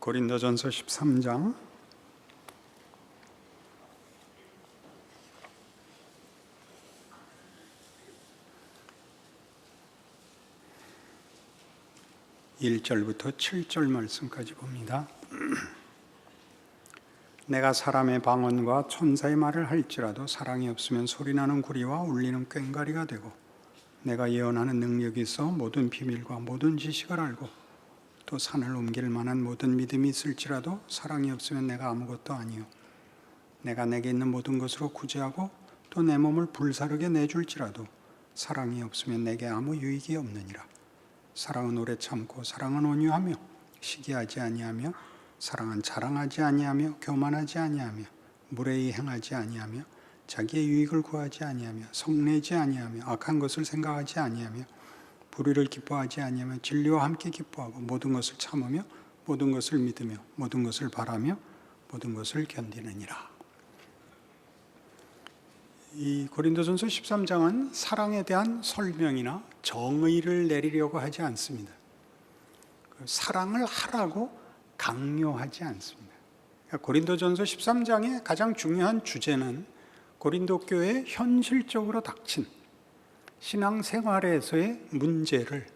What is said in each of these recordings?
고린도전서 13장 일절부터 7절 말씀까지 봅니다. 내가 사람의 방언과 천사의 말을 할지라도 사랑이 없으면 소리나는 구리와 울리는 꽹과리가 되고 내가 예언하는 능력이 있어 모든 비밀과 모든 지식을 알고 또 산을 옮길 만한 모든 믿음이 있을지라도 사랑이 없으면 내가 아무것도 아니요. 내가 내게 있는 모든 것으로 구제하고 또 내 몸을 불사르게 내줄지라도 사랑이 없으면 내게 아무 유익이 없느니라. 사랑은 오래 참고 사랑은 온유하며 시기하지 아니하며 사랑은 자랑하지 아니하며 교만하지 아니하며 무례히 행하지 아니하며 자기의 유익을 구하지 아니하며 성내지 아니하며 악한 것을 생각하지 아니하며 불의를 기뻐하지 아니하며 진리와 함께 기뻐하고 모든 것을 참으며 모든 것을 믿으며 모든 것을 바라며 모든 것을 견디느니라. 이 고린도전서 13장은 사랑에 대한 설명이나 정의를 내리려고 하지 않습니다. 그 사랑을 하라고 강요하지 않습니다. 그러니까 고린도전서 13장의 가장 중요한 주제는 고린도 교회에 현실적으로 닥친 신앙 생활에서의 문제를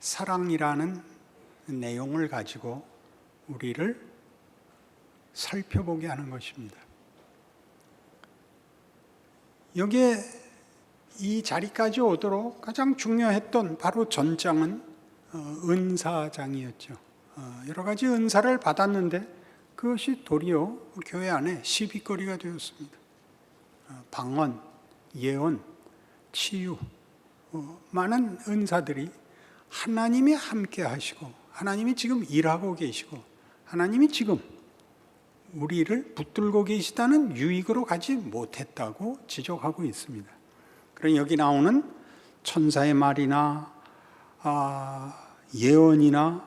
사랑이라는 내용을 가지고 우리를 살펴보게 하는 것입니다. 여기에 이 자리까지 오도록 가장 중요했던 바로 전장은 어, 은사장이었죠. 어, 여러 가지 은사를 받았는데 그것이 도리어 교회 안에 시비거리가 되었습니다. 어, 방언, 예언, 치유, 많은 은사들이 하나님이 함께 하시고 하나님이 지금 일하고 계시고 하나님이 지금 우리를 붙들고 계시다는 유익으로 가지 못했다고 지적하고 있습니다. 그럼 여기 나오는 천사의 말이나 아, 예언이나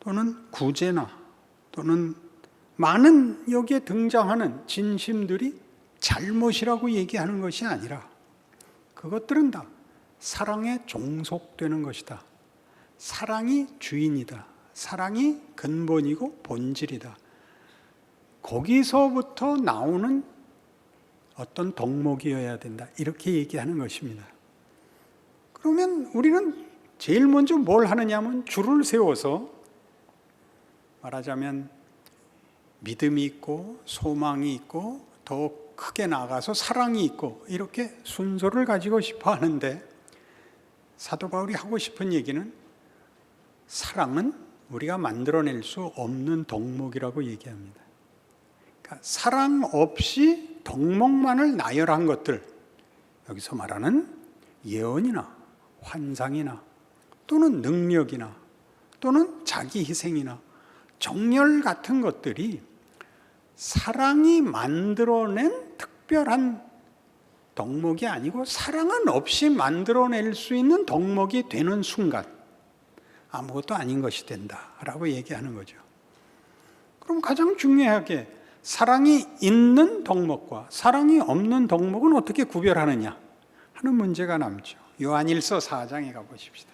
또는 구제나 또는 많은 여기에 등장하는 진심들이 잘못이라고 얘기하는 것이 아니라 그것들은 다 사랑에 종속되는 것이다. 사랑이 주인이다. 사랑이 근본이고 본질이다. 거기서부터 나오는 어떤 덕목이어야 된다. 이렇게 얘기하는 것입니다. 그러면 우리는 제일 먼저 뭘 하느냐면 줄을 세워서 말하자면 믿음이 있고 소망이 있고 더 크게 나가서 사랑이 있고 이렇게 순서를 가지고 싶어 하는데 사도 바울이 하고 싶은 얘기는 사랑은 우리가 만들어낼 수 없는 덕목이라고 얘기합니다. 그러니까 사랑 없이 덕목만을 나열한 것들 여기서 말하는 예언이나 환상이나 또는 능력이나 또는 자기 희생이나 정열 같은 것들이 사랑이 만들어낸 특별한 덕목이 아니고 사랑은 없이 만들어낼 수 있는 덕목이 되는 순간 아무것도 아닌 것이 된다라고 얘기하는 거죠. 그럼 가장 중요하게 사랑이 있는 덕목과 사랑이 없는 덕목은 어떻게 구별하느냐 하는 문제가 남죠. 요한일서 4장에 가 보십시다.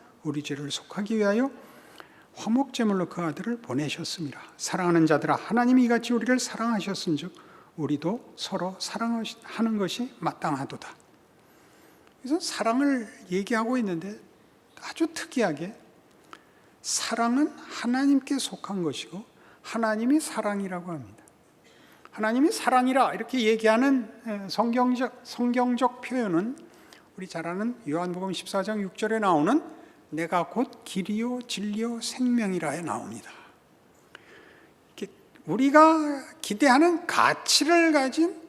우리 죄를 속하기 위하여 화목 제물로 그 아들을 보내셨습니다. 사랑하는 자들아 하나님이 이같이 우리를 사랑하셨은즉 우리도 서로 사랑하는 것이 마땅하도다. 그래서 사랑을 얘기하고 있는데 아주 특이하게 사랑은 하나님께 속한 것이고 하나님이 사랑이라고 합니다. 하나님이 사랑이라 이렇게 얘기하는 성경적 성경적 표현은 우리 잘 아는 요한복음 14장 6절에 나오는 내가 곧 길이요 진리요 생명이라에 나옵니다. 우리가 기대하는 가치를 가진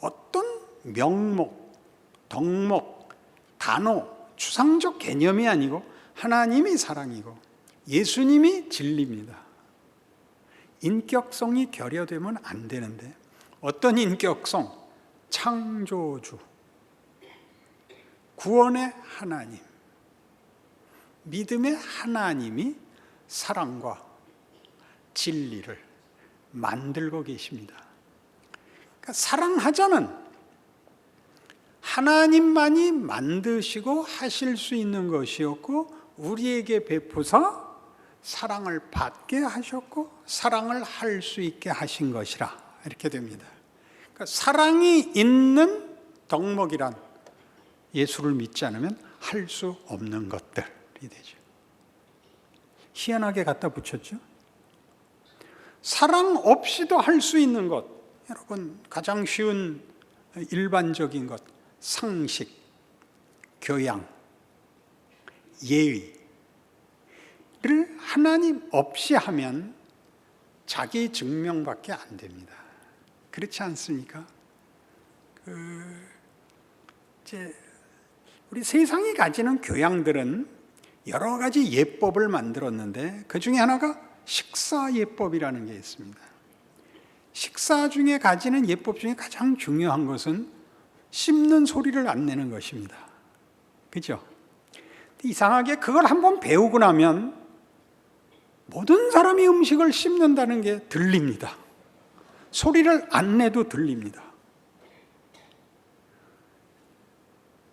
어떤 명목, 덕목, 단어, 추상적 개념이 아니고 하나님이 사랑이고 예수님이 진리입니다. 인격성이 결여되면 안 되는데 어떤 인격성? 창조주, 구원의 하나님, 믿음의 하나님이 사랑과 진리를 만들고 계십니다. 그러니까 사랑하자는 하나님만이 만드시고 하실 수 있는 것이었고 우리에게 베푸사 사랑을 받게 하셨고 사랑을 할 수 있게 하신 것이라 이렇게 됩니다. 그러니까 사랑이 있는 덕목이란 예수를 믿지 않으면 할 수 없는 것들이 되죠. 희한하게 갖다 붙였죠. 사랑 없이도 할 수 있는 것, 여러분 가장 쉬운 일반적인 것, 상식, 교양, 예의를 하나님 없이 하면 자기 증명밖에 안 됩니다. 그렇지 않습니까? 그 이제 우리 세상이 가지는 교양들은 여러 가지 예법을 만들었는데 그 중에 하나가 식사 예법이라는 게 있습니다. 식사 중에 가지는 예법 중에 가장 중요한 것은 씹는 소리를 안 내는 것입니다. 그죠? 이상하게 그걸 한번 배우고 나면 모든 사람이 음식을 씹는다는 게 들립니다. 소리를 안 내도 들립니다.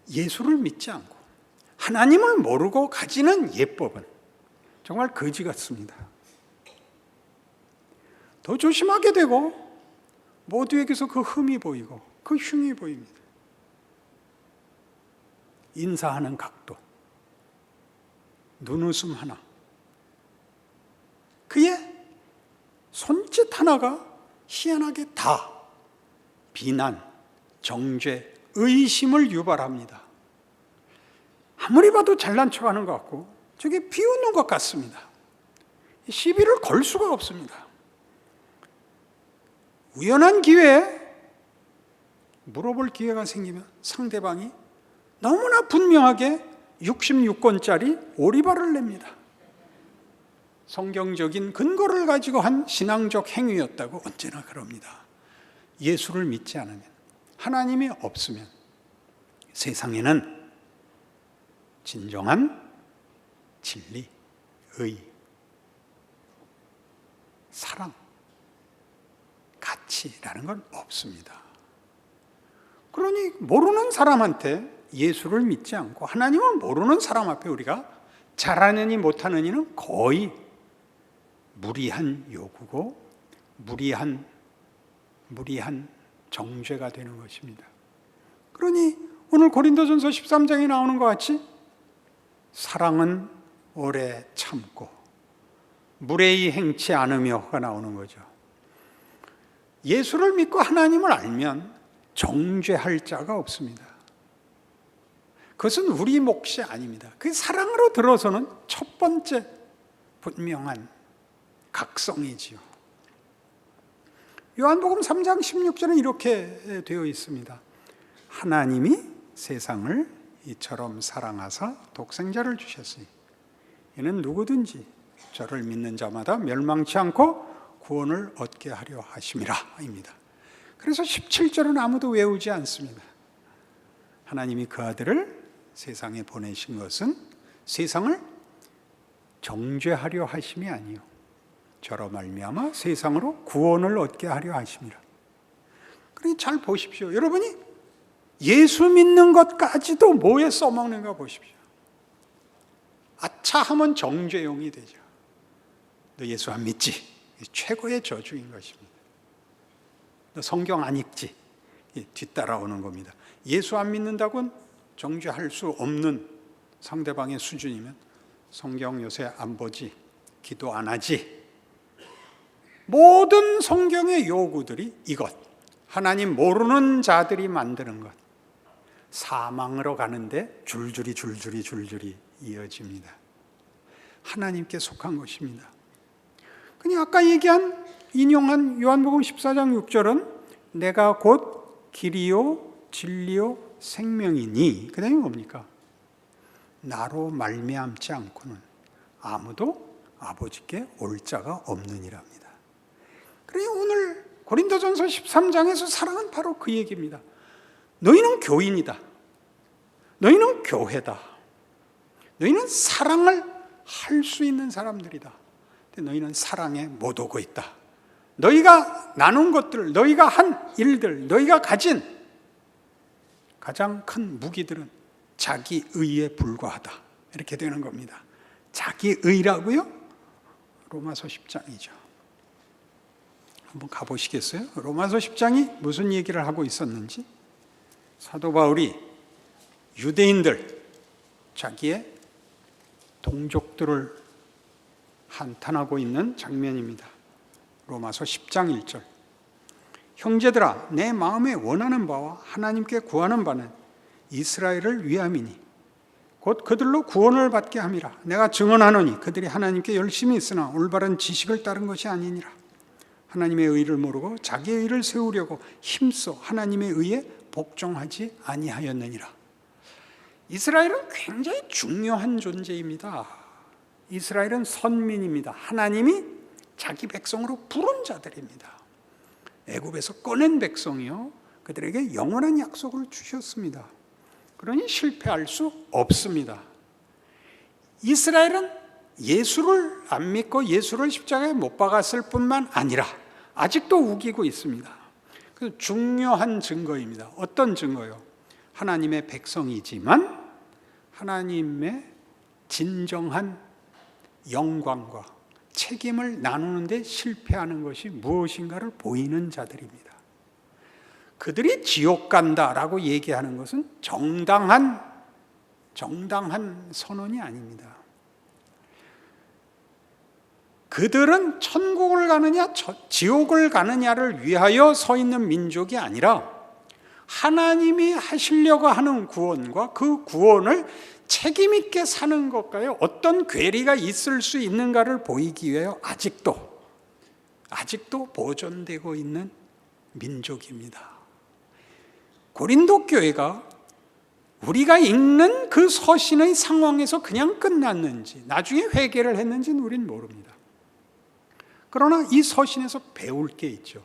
예수를 믿지 않고 하나님을 모르고 가지는 예법은 정말 거지 같습니다. 더 조심하게 되고 모두에게서 그 흠이 보이고 그 흉이 보입니다. 인사하는 각도, 눈웃음 하나, 그의 손짓 하나가 희한하게 다 비난, 정죄, 의심을 유발합니다. 아무리 봐도 잘난 척 하는 것 같고 저게 비웃는 것 같습니다. 시비를 걸 수가 없습니다. 우연한 기회에 물어볼 기회가 생기면 상대방이 너무나 분명하게 66권짜리 오리발을 냅니다. 성경적인 근거를 가지고 한 신앙적 행위였다고 언제나 그럽니다. 예수를 믿지 않으면, 하나님이 없으면 세상에는 진정한 진리, 의, 사랑, 가치라는 건 없습니다. 그러니 모르는 사람한테 예수를 믿지 않고 하나님을 모르는 사람 앞에 우리가 잘하느니 못하느니는 거의 무리한 요구고 무리한 무리한 정죄가 되는 것입니다. 그러니 오늘 고린도전서 13장에 나오는 것 같이 사랑은 오래 참고 무례히 행치 않으며가 나오는 거죠. 예수를 믿고 하나님을 알면 정죄할 자가 없습니다. 그것은 우리 몫이 아닙니다. 그 사랑으로 들어서는 첫 번째 분명한 각성이지요. 요한복음 3장 16절은 이렇게 되어 있습니다. 하나님이 세상을 이처럼 사랑하사 독생자를 주셨으니 이는 누구든지 저를 믿는 자마다 멸망치 않고 구원을 얻게 하려 하심이라입니다. 그래서 17절은 아무도 외우지 않습니다. 하나님이 그 아들을 세상에 보내신 것은 세상을 정죄하려 하심이 아니요 저로 말미암아 세상으로 구원을 얻게 하려 하심이라. 그러니 잘 보십시오. 여러분이 예수 믿는 것까지도 뭐에 써먹는가 보십시오. 아차 하면 정죄용이 되죠. 너 예수 안 믿지? 최고의 저주인 것입니다. 너 성경 안 읽지? 뒤따라오는 겁니다. 예수 안 믿는다고는 정죄할 수 없는 상대방의 수준이면 성경 요새 안 보지, 기도 안 하지. 모든 성경의 요구들이 이것. 하나님 모르는 자들이 만드는 것. 사망으로 가는데 줄줄이 줄줄이 줄줄이 이어집니다. 하나님께 속한 것입니다. 그냥 아까 얘기한 인용한 요한복음 14장 6절은 내가 곧 길이요 진리요 생명이니 그다음에 뭡니까? 나로 말미암지 않고는 아무도 아버지께 올 자가 없느니랍니다. 그래 오늘 고린도전서 13장에서 사랑은 바로 그 얘기입니다. 너희는 교인이다. 너희는 교회다. 너희는 사랑을 할 수 있는 사람들이다. 너희는 사랑에 못 오고 있다. 너희가 나눈 것들, 너희가 한 일들, 너희가 가진 가장 큰 무기들은 자기 의에 불과하다. 이렇게 되는 겁니다. 자기 의라고요? 로마서 10장이죠. 한번 가보시겠어요? 로마서 10장이 무슨 얘기를 하고 있었는지 사도 바울이 유대인들 자기의 동족들을 한탄하고 있는 장면입니다. 로마서 10장 1절. 형제들아 내 마음에 원하는 바와 하나님께 구하는 바는 이스라엘을 위함이니 곧 그들로 구원을 받게 함이라 내가 증언하노니 그들이 하나님께 열심히 있으나 올바른 지식을 따른 것이 아니니라 하나님의 의를 모르고 자기의 의를 세우려고 힘써 하나님의 의에 복종하지 아니하였느니라 이스라엘은 굉장히 중요한 존재입니다 이스라엘은 선민입니다 하나님이 자기 백성으로 부른 자들입니다 애굽에서 꺼낸 백성이요 그들에게 영원한 약속을 주셨습니다. 그러니 실패할 수 없습니다. 이스라엘은 예수를 안 믿고 예수를 십자가에 못 박았을 뿐만 아니라 아직도 우기고 있습니다. 그 중요한 증거입니다. 어떤 증거요? 하나님의 백성이지만 하나님의 진정한 영광과 책임을 나누는데 실패하는 것이 무엇인가를 보이는 자들입니다. 그들이 지옥 간다라고 얘기하는 것은 정당한 정당한 선언이 아닙니다. 그들은 천국을 가느냐 지옥을 가느냐를 위하여 서 있는 민족이 아니라 하나님이 하시려고 하는 구원과 그 구원을 책임 있게 사는 것과요 어떤 괴리가 있을 수 있는가를 보이기 위하여 아직도 아직도 보존되고 있는 민족입니다. 고린도 교회가 우리가 읽는 그 서신의 상황에서 그냥 끝났는지 나중에 회개를 했는지는 우리는 모릅니다. 그러나 이 서신에서 배울 게 있죠.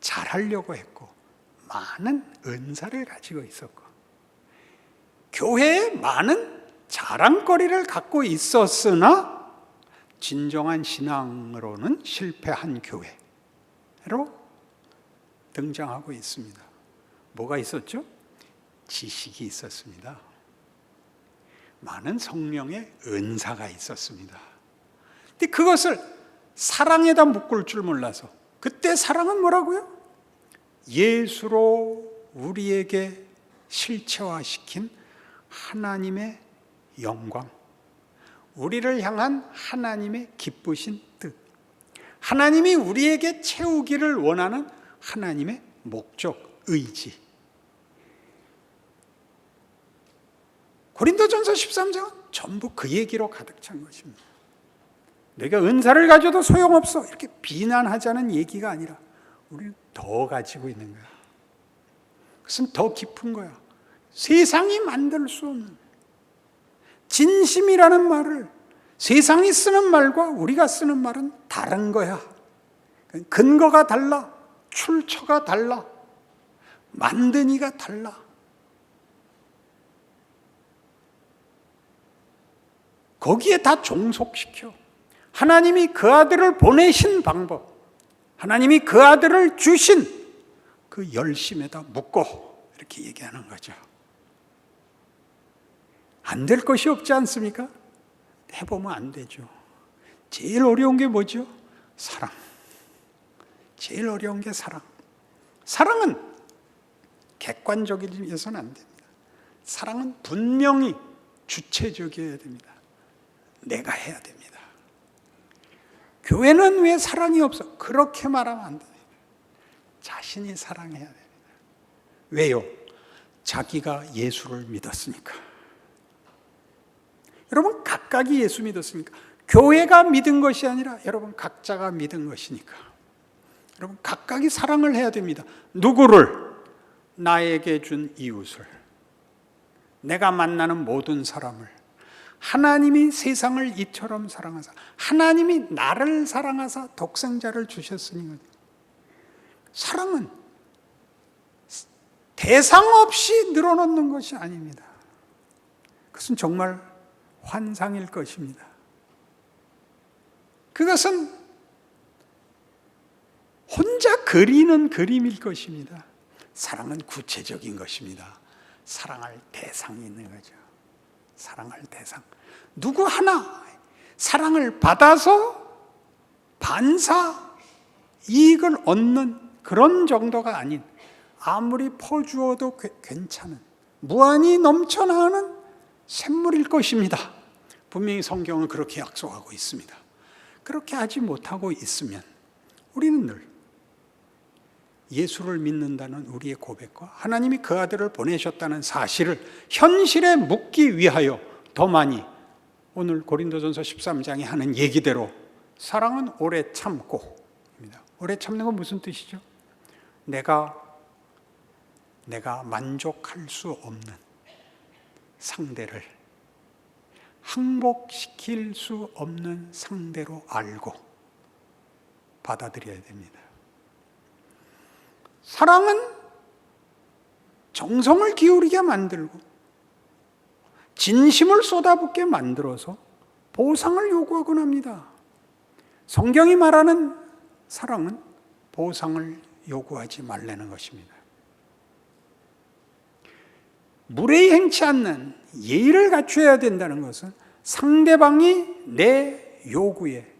잘하려고 했고 많은 은사를 가지고 있었고 교회에 많은 자랑거리를 갖고 있었으나 진정한 신앙으로는 실패한 교회로 등장하고 있습니다. 뭐가 있었죠? 지식이 있었습니다. 많은 성령의 은사가 있었습니다. 근데 그것을 사랑에다 묶을 줄 몰라서 그때 사랑은 뭐라고요? 예수로 우리에게 실체화시킨 하나님의 영광, 우리를 향한 하나님의 기쁘신 뜻, 하나님이 우리에게 채우기를 원하는 하나님의 목적, 의지. 고린도전서 13장은 전부 그 얘기로 가득 찬 것입니다. 내가 은사를 가져도 소용없어. 이렇게 비난하자는 얘기가 아니라 우리는 더 가지고 있는 거야. 그것은 더 깊은 거야. 세상이 만들 수 없는 진심이라는 말을 세상이 쓰는 말과 우리가 쓰는 말은 다른 거야. 근거가 달라. 출처가 달라. 만든 이가 달라. 거기에 다 종속시켜. 하나님이 그 아들을 보내신 방법, 하나님이 그 아들을 주신 그 열심에다 묶고 이렇게 얘기하는 거죠. 안 될 것이 없지 않습니까? 해보면 안 되죠. 제일 어려운 게 뭐죠? 사랑. 제일 어려운 게 사랑. 사랑은 객관적이어서는 안 됩니다. 사랑은 분명히 주체적이어야 됩니다. 내가 해야 됩니다. 교회는 왜 사랑이 없어? 그렇게 말하면 안 됩니다. 자신이 사랑해야 됩니다. 왜요? 자기가 예수를 믿었으니까. 여러분, 각각이 예수 믿었으니까. 교회가 믿은 것이 아니라 여러분, 각자가 믿은 것이니까. 여러분, 각각이 사랑을 해야 됩니다. 누구를? 나에게 준 이웃을 내가 만나는 모든 사람을 하나님이 세상을 이처럼 사랑하사 하나님이 나를 사랑하사 독생자를 주셨으니 사랑은 대상 없이 늘어놓는 것이 아닙니다. 그것은 정말 환상일 것입니다. 그것은 혼자 그리는 그림일 것입니다. 사랑은 구체적인 것입니다. 사랑할 대상이 있는 거죠. 사랑할 대상. 누구 하나 사랑을 받아서 반사 이익을 얻는 그런 정도가 아닌 아무리 퍼주어도 괜찮은 무한히 넘쳐나는 샘물일 것입니다. 분명히 성경은 그렇게 약속하고 있습니다. 그렇게 하지 못하고 있으면 우리는 늘 예수를 믿는다는 우리의 고백과 하나님이 그 아들을 보내셨다는 사실을 현실에 묻기 위하여 더 많이 오늘 고린도전서 13장에 하는 얘기대로 사랑은 오래 참고 오래 참는 건 무슨 뜻이죠? 내가 내가 만족할 수 없는 상대를 항복시킬 수 없는 상대로 알고 받아들여야 됩니다. 사랑은 정성을 기울이게 만들고 진심을 쏟아붓게 만들어서 보상을 요구하곤 합니다. 성경이 말하는 사랑은 보상을 요구하지 말라는 것입니다. 무례히 행치 않는 예의를 갖춰야 된다는 것은 상대방이 내 요구에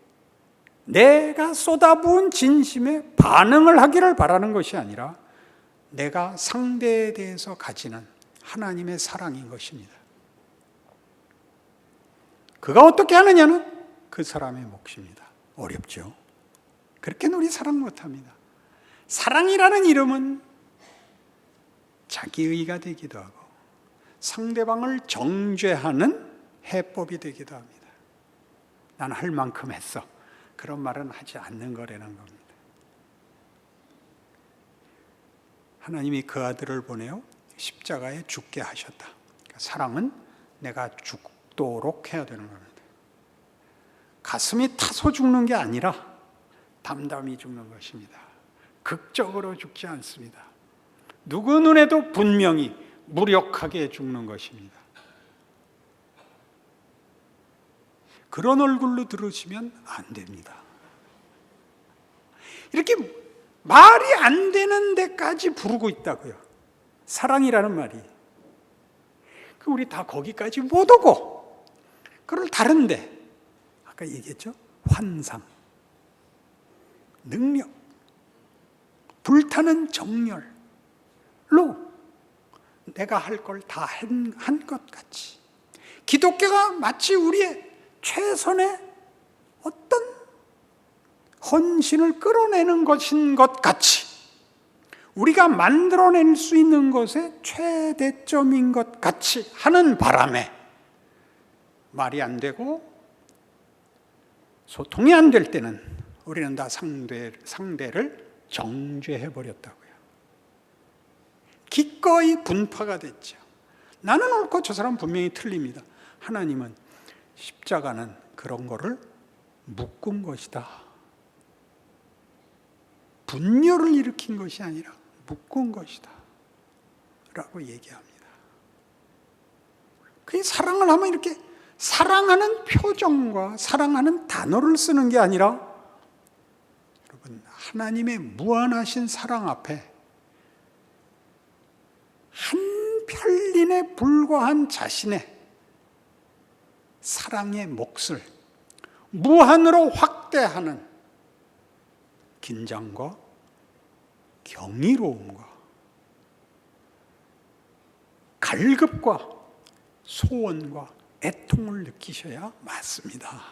내가 쏟아부은 진심에 반응을 하기를 바라는 것이 아니라 내가 상대에 대해서 가지는 하나님의 사랑인 것입니다. 그가 어떻게 하느냐는 그 사람의 몫입니다. 어렵죠. 그렇게는 우리 사랑 못합니다. 사랑이라는 이름은 자기의가 되기도 하고 상대방을 정죄하는 해법이 되기도 합니다. 나는 할 만큼 했어. 그런 말은 하지 않는 거라는 겁니다. 하나님이 그 아들을 보내어 십자가에 죽게 하셨다. 그러니까 사랑은 내가 죽도록 해야 되는 겁니다. 가슴이 타서 죽는 게 아니라 담담히 죽는 것입니다. 극적으로 죽지 않습니다. 누구 눈에도 분명히 무력하게 죽는 것입니다. 그런 얼굴로 들으시면 안 됩니다. 이렇게 말이 안 되는 데까지 부르고 있다고요. 사랑이라는 말이. 그 우리 다 거기까지 못 오고, 그걸 다른데, 아까 얘기했죠? 환상, 능력, 불타는 정열로 내가 할 걸 다 한 것 같이. 기독교가 마치 우리의 최선의 어떤 헌신을 끌어내는 것인 것 같이 우리가 만들어낼 수 있는 것의 최대점인 것 같이 하는 바람에 말이 안 되고 소통이 안 될 때는 우리는 다 상대, 상대를 정죄해 버렸다고요. 기꺼이 분파가 됐죠. 나는 옳고 저 사람 분명히 틀립니다. 하나님은 십자가는 그런 거를 묶은 것이다. 분열을 일으킨 것이 아니라 묶은 것이다. 라고 얘기합니다. 그 사랑을 하면 이렇게 사랑하는 표정과 사랑하는 단어를 쓰는 게 아니라 여러분, 하나님의 무한하신 사랑 앞에 한 편린에 불과한 자신의 사랑의 몫을 무한으로 확대하는 긴장과 경이로움과 갈급과 소원과 애통을 느끼셔야 맞습니다.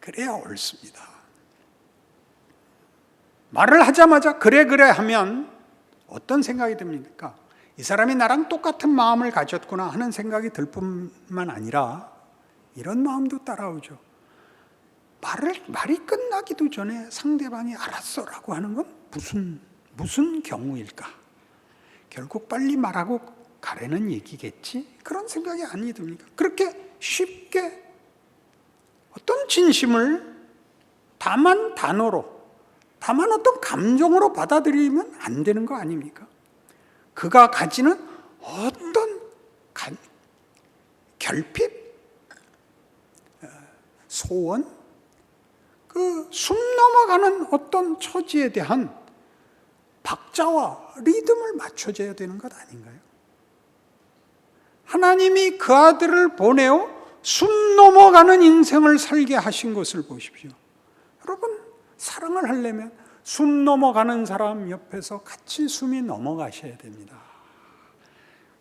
그래야 옳습니다. 말을 하자마자 그래 그래 하면 어떤 생각이 듭니까? 이 사람이 나랑 똑같은 마음을 가졌구나 하는 생각이 들 뿐만 아니라 이런 마음도 따라오죠. 말을 말이 끝나기도 전에 상대방이 알았어라고 하는 건 무슨 무슨 경우일까? 결국 빨리 말하고 가라는 얘기겠지? 그런 생각이 아니 듭니까? 그렇게 쉽게 어떤 진심을 다만 단어로, 다만 어떤 감정으로 받아들이면 안 되는 거 아닙니까? 그가 가지는 어떤 간- 결핍, 어, 소원, 그 숨 넘어가는 어떤 처지에 대한 박자와 리듬을 맞춰줘야 되는 것 아닌가요? 하나님이 그 아들을 보내어 숨 넘어가는 인생을 살게 하신 것을 보십시오. 여러분, 사랑을 하려면 숨 넘어가는 사람 옆에서 같이 숨이 넘어가셔야 됩니다.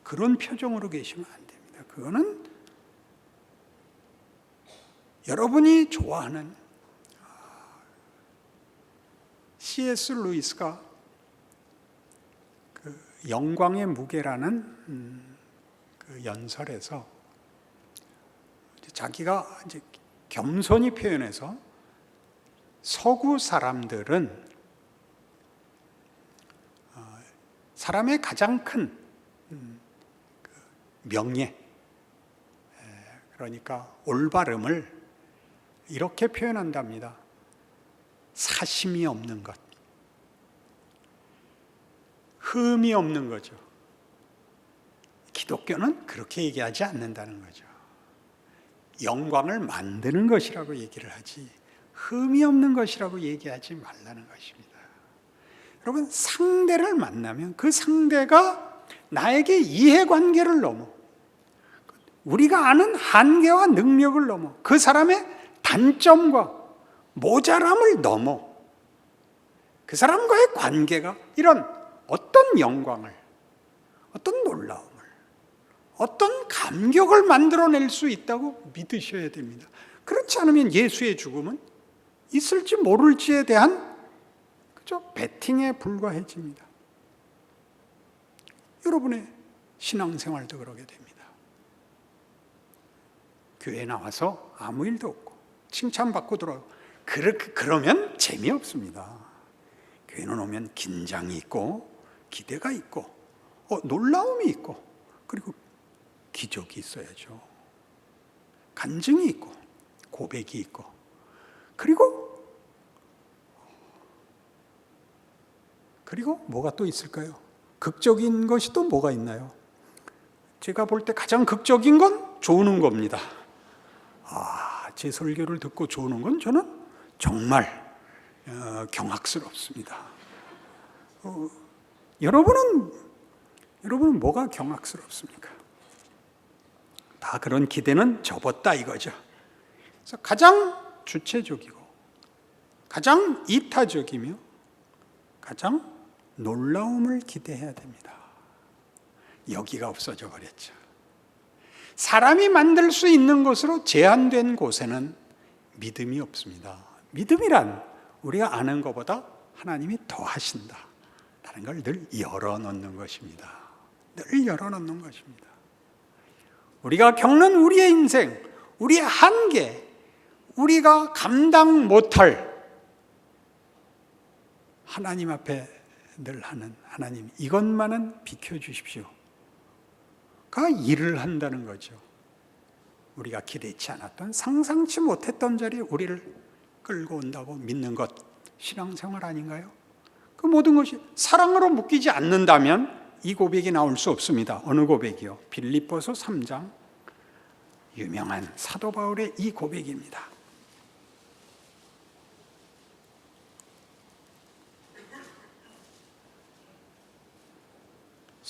그런 표정으로 계시면 안 됩니다. 그거는 여러분이 좋아하는 C.S. 루이스가 그 영광의 무게라는 음, 그 연설에서 자기가 이제 겸손히 표현해서 서구 사람들은 어, 사람의 가장 큰 음, 그 명예, 에, 그러니까 올바름을 이렇게 표현한답니다. 사심이 없는 것, 흠이 없는 거죠. 기독교는 그렇게 얘기하지 않는다는 거죠. 영광을 만드는 것이라고 얘기를 하지, 흠이 없는 것이라고 얘기하지 말라는 것입니다. 여러분, 상대를 만나면 그 상대가 나에게 이해관계를 넘어, 우리가 아는 한계와 능력을 넘어, 그 사람의 단점과 모자람을 넘어, 그 사람과의 관계가 이런 어떤 영광을, 어떤 놀라움을, 어떤 감격을 만들어낼 수 있다고 믿으셔야 됩니다. 그렇지 않으면 예수의 죽음은 있을지 모를지에 대한 그저 베팅에 불과해집니다. 여러분의 신앙생활도 그러게 됩니다. 교회 나와서 아무 일도 없고 칭찬받고 돌아오고 그렇게 그러면 재미없습니다. 교회는 오면 긴장이 있고 기대가 있고 어, 놀라움이 있고 그리고 기적이 있어야죠. 간증이 있고 고백이 있고 그리고 그리고 뭐가 또 있을까요? 극적인 것이 또 뭐가 있나요? 제가 볼 때 가장 극적인 건 조는 겁니다. 아, 제 설교를 듣고 조는 건 저는 정말 어, 경악스럽습니다. 어, 여러분은 여러분은 뭐가 경악스럽습니까? 다 그런 기대는 접었다 이거죠. 그래서 가장 주체적이고 가장 이타적이며 가장 놀라움을 기대해야 됩니다. 여기가 없어져 버렸죠. 사람이 만들 수 있는 것으로 제한된 곳에는 믿음이 없습니다. 믿음이란 우리가 아는 것보다 하나님이 더 하신다. 라는 걸 늘 열어놓는 것입니다. 늘 열어놓는 것입니다. 우리가 겪는 우리의 인생, 우리의 한계, 우리가 감당 못할 하나님 앞에 늘 하는 하나님, 이것만은 비켜주십시오. 가 일을 한다는 거죠. 우리가 기대치 않았던 상상치 못했던 자리에 우리를 끌고 온다고 믿는 것 신앙생활 아닌가요? 그 모든 것이 사랑으로 묶이지 않는다면 이 고백이 나올 수 없습니다. 어느 고백이요? 빌립보서 3장 유명한 사도 바울의 이 고백입니다.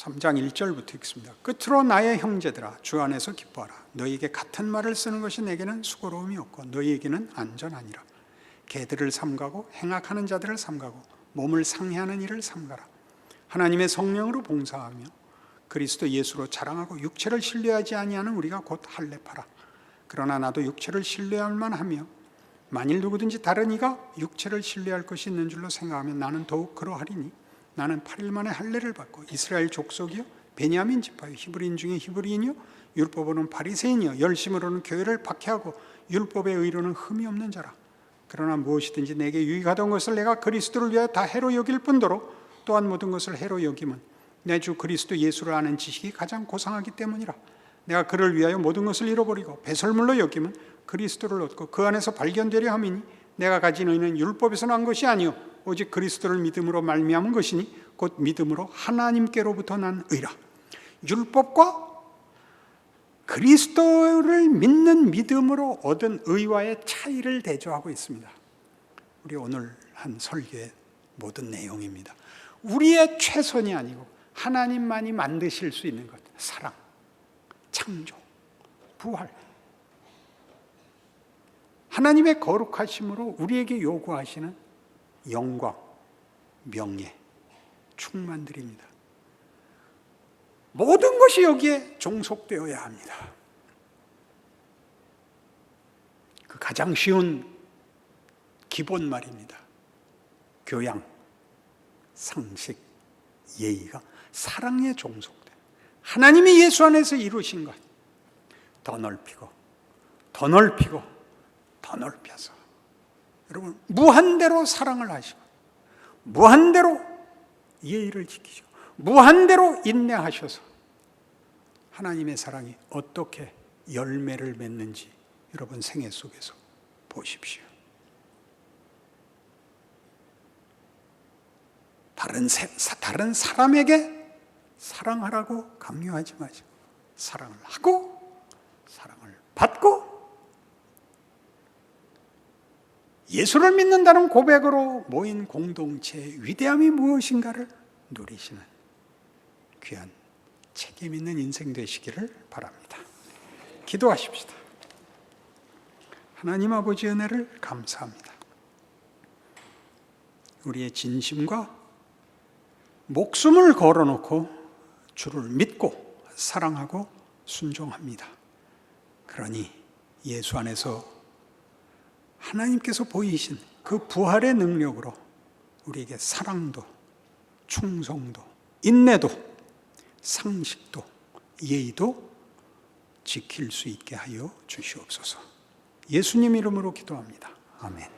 3장 1절부터 읽습니다. 끝으로 나의 형제들아 주 안에서 기뻐하라. 너희에게 같은 말을 쓰는 것이 내게는 수고로움이 없고 너희에게는 안전하니라. 개들을 삼가고 행악하는 자들을 삼가고 몸을 상해하는 일을 삼가라. 하나님의 성령으로 봉사하며 그리스도 예수로 자랑하고 육체를 신뢰하지 아니하는 우리가 곧 할례파라. 그러나 나도 육체를 신뢰할 만하며 만일 누구든지 다른 이가 육체를 신뢰할 것이 있는 줄로 생각하면 나는 더욱 그러하리니 나는 8일 만에 할례를 받고 이스라엘 족속이요 베냐민 지파요 히브리인 중에 히브리인이요 율법으로는 바리새인이요 열심으로는 교회를 박해하고 율법의 의로는 흠이 없는 자라 그러나 무엇이든지 내게 유익하던 것을 내가 그리스도를 위하여 다 해로 여길 뿐더러 또한 모든 것을 해로 여김은 내 주 그리스도 예수를 아는 지식이 가장 고상하기 때문이라. 내가 그를 위하여 모든 것을 잃어버리고 배설물로 여기면 그리스도를 얻고 그 안에서 발견되려 함이니 내가 가진 의는 율법에서 난 것이 아니요 오직 그리스도를 믿음으로 말미암은 것이니 곧 믿음으로 하나님께로부터 난 의라. 율법과 그리스도를 믿는 믿음으로 얻은 의와의 차이를 대조하고 있습니다. 우리 오늘 한 설교의 모든 내용입니다. 우리의 최선이 아니고 하나님만이 만드실 수 있는 것, 사랑, 창조, 부활. 하나님의 거룩하심으로 우리에게 요구하시는 영광, 명예, 충만들입니다. 모든 것이 여기에 종속되어야 합니다. 그 가장 쉬운 기본 말입니다. 교양, 상식, 예의가 사랑에 종속된 하나님이 예수 안에서 이루신 것 더 넓히고 더 넓히고 더 넓혀서 여러분 무한대로 사랑을 하시고 무한대로 예의를 지키시고 무한대로 인내하셔서 하나님의 사랑이 어떻게 열매를 맺는지 여러분 생애 속에서 보십시오. 다른, 세, 다른 사람에게 사랑하라고 강요하지 마시고 사랑을 하고 사랑을 받고 예수를 믿는다는 고백으로 모인 공동체의 위대함이 무엇인가를 누리시는 귀한 책임 있는 인생 되시기를 바랍니다. 기도하십시다. 하나님 아버지 은혜를 감사합니다. 우리의 진심과 목숨을 걸어놓고 주를 믿고 사랑하고 순종합니다. 그러니 예수 안에서 하나님께서 보이신 그 부활의 능력으로 우리에게 사랑도, 충성도, 인내도, 상식도, 예의도 지킬 수 있게 하여 주시옵소서. 예수님 이름으로 기도합니다. 아멘.